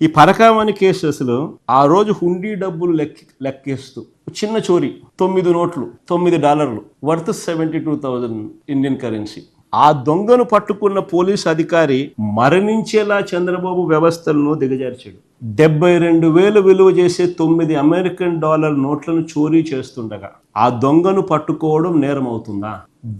ఈ పరకామణి కేసు అసలు ఆ రోజు హుండీ డబ్బులు లెక్క లెక్కేస్తూ చిన్న చోరీ తొమ్మిది నోట్లు తొమ్మిది డాలర్లు worth seventy two thousand Indian currency. ఆ దొంగను పట్టుకున్న పోలీస్ అధికారి మరణించేలా చంద్రబాబు వ్యవస్థలను దిగజార్చాడు. డెబ్బై రెండు వేలు విలువ చేసే తొమ్మిది అమెరికన్ డాలర్ నోట్లను చోరీ చేస్తుండగా ఆ దొంగను పట్టుకోవడం నేరం అవుతుందా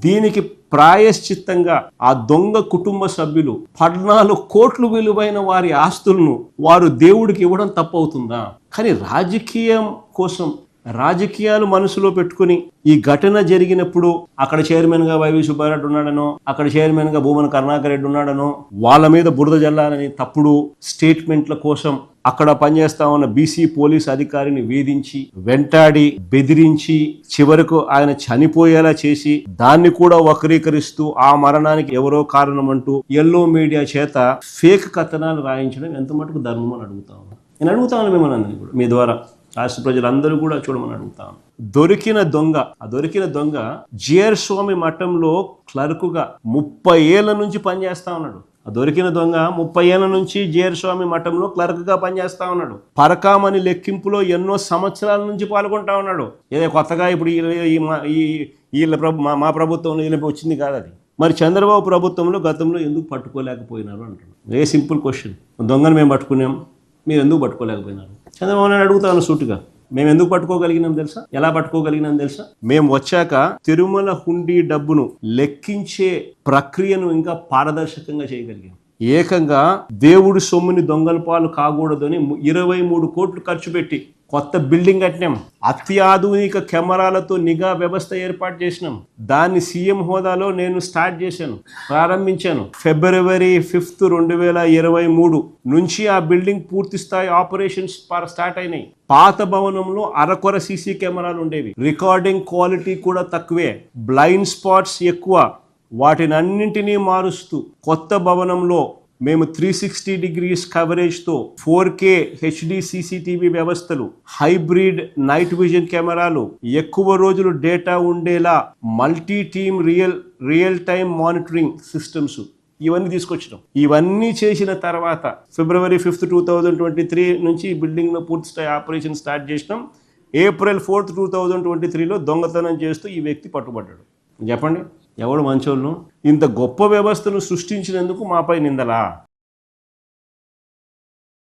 దీనికి ప్రాయశ్చిత్తంగా ఆ దొంగ కుటుంబ సభ్యులు పద్నాలుగు కోట్లు విలువైన వారి ఆస్తులను వారు దేవుడికి ఇవ్వడం తప్పవుతుందా? కానీ రాజకీయం కోసం రాజకీయాలు మనసులో పెట్టుకుని ఈ ఘటన జరిగినప్పుడు అక్కడ చైర్మన్గా వైవి సుబ్బారెడ్డి ఉన్నాడనో అక్కడ చైర్మన్గా భూమన కరుణాకర్ రెడ్డి ఉన్నాడనో వాళ్ళ మీద బురద జల్లాలని తప్పుడు స్టేట్మెంట్ల కోసం అక్కడ పనిచేస్తా ఉన్న బీసీ పోలీస్ అధికారిని వేధించి వెంటాడి బెదిరించి చివరకు ఆయన చనిపోయేలా చేసి దాన్ని కూడా వక్రీకరిస్తూ ఆ మరణానికి ఎవరో కారణం అంటూ ఎల్లో మీడియా చేత ఫేక్ కథనాలు రాయించడం ఎంత మటుకు ధర్మం అని అడుగుతా ఉన్నాను నేను అడుగుతాను మిమ్మల్ని కూడా మీ ద్వారా. రాష్ట్ర ప్రజలందరూ కూడా చూడమని అడుగుతాను దొరికిన దొంగ ఆ దొరికిన దొంగ జిఆర్ స్వామి మఠంలో క్లర్కుగా ముప్పై ఏళ్ళ నుంచి పనిచేస్తా ఉన్నాడు. ఆ దొరికిన దొంగ ముప్పై ఏళ్ళ నుంచి జిఆర్ స్వామి మఠంలో క్లర్క్గా పనిచేస్తా ఉన్నాడు. పరకామని లెక్కింపులో ఎన్నో సంవత్సరాల నుంచి పాల్గొంటా ఉన్నాడు. ఏదో కొత్తగా ఇప్పుడు ఈ- మా- ఈ వీళ్ళ ప్రభు మా- మా ప్రభుత్వంలో వీళ్ళ వచ్చింది కాదు అది. మరి చంద్రబాబు ప్రభుత్వంలో గతంలో ఎందుకు పట్టుకోలేకపోయినారు అంటున్నాడు ఏ సింపుల్ క్వశ్చన్ దొంగను మేము పట్టుకున్నాం. మీరు ఎందుకు పట్టుకోలేకపోయినారు? చంద్రబాబు నాయుడు అడుగుతాను సూటిగా. మేము ఎందుకు పట్టుకోగలిగినాం తెలుసా? ఎలా పట్టుకోగలిగినాం తెలుసా? మేము వచ్చాక తిరుమల హుండీ డబ్బును లెక్కించే ప్రక్రియను ఇంకా పారదర్శకంగా చేయగలిగాం. ఏకంగా దేవుడి సొమ్ముని దొంగల పాలు కాకూడదని ఇరవై మూడు కోట్లు ఖర్చు పెట్టి కొత్త బిల్డింగ్ కట్టినాం. అత్యాధునిక కెమెరాలతో నిఘా వ్యవస్థ ఏర్పాటు చేసినాం. దాన్ని సీఎం హోదాలో నేను స్టార్ట్ చేశాను ప్రారంభించాను. ఫిబ్రవరి ఫిఫ్త్ రెండు వేల ఇరవై మూడు నుంచి ఆ బిల్డింగ్ పూర్తి స్థాయి ఆపరేషన్స్ స్టార్ట్ అయినాయి. పాత భవనంలో అరకొర సీసీ కెమెరాలు ఉండేవి. రికార్డింగ్ క్వాలిటీ కూడా తక్కువే. బ్లైండ్ స్పాట్స్ ఎక్కువ. వాటిని అన్నింటినీ మారుస్తూ కొత్త భవనంలో మేము త్రీ సిక్స్టీ డిగ్రీస్ కవరేజ్తో ఫోర్ కే హెచ్డి సీసీటీవీ వ్యవస్థలు హైబ్రిడ్ నైట్ విజన్ కెమెరాలు ఎక్కువ రోజులు డేటా ఉండేలా multi team real real time monitoring systems ఇవన్నీ తీసుకొచ్చినాం. ఇవన్నీ చేసిన తర్వాత February fifth two thousand twenty three నుంచి బిల్డింగ్ను బిల్డింగ్లో పూర్తి స్థాయి ఆపరేషన్ స్టార్ట్ చేసినాం. April fourth two thousand twenty త్రీలో దొంగతనం చేస్తూ ఈ వ్యక్తి పట్టుబడ్డాడు. చెప్పండి? ఎవడు మంచోళ్ళు ఇంత గొప్ప వ్యవస్థను సృష్టించినందుకు మాపై నిందలా?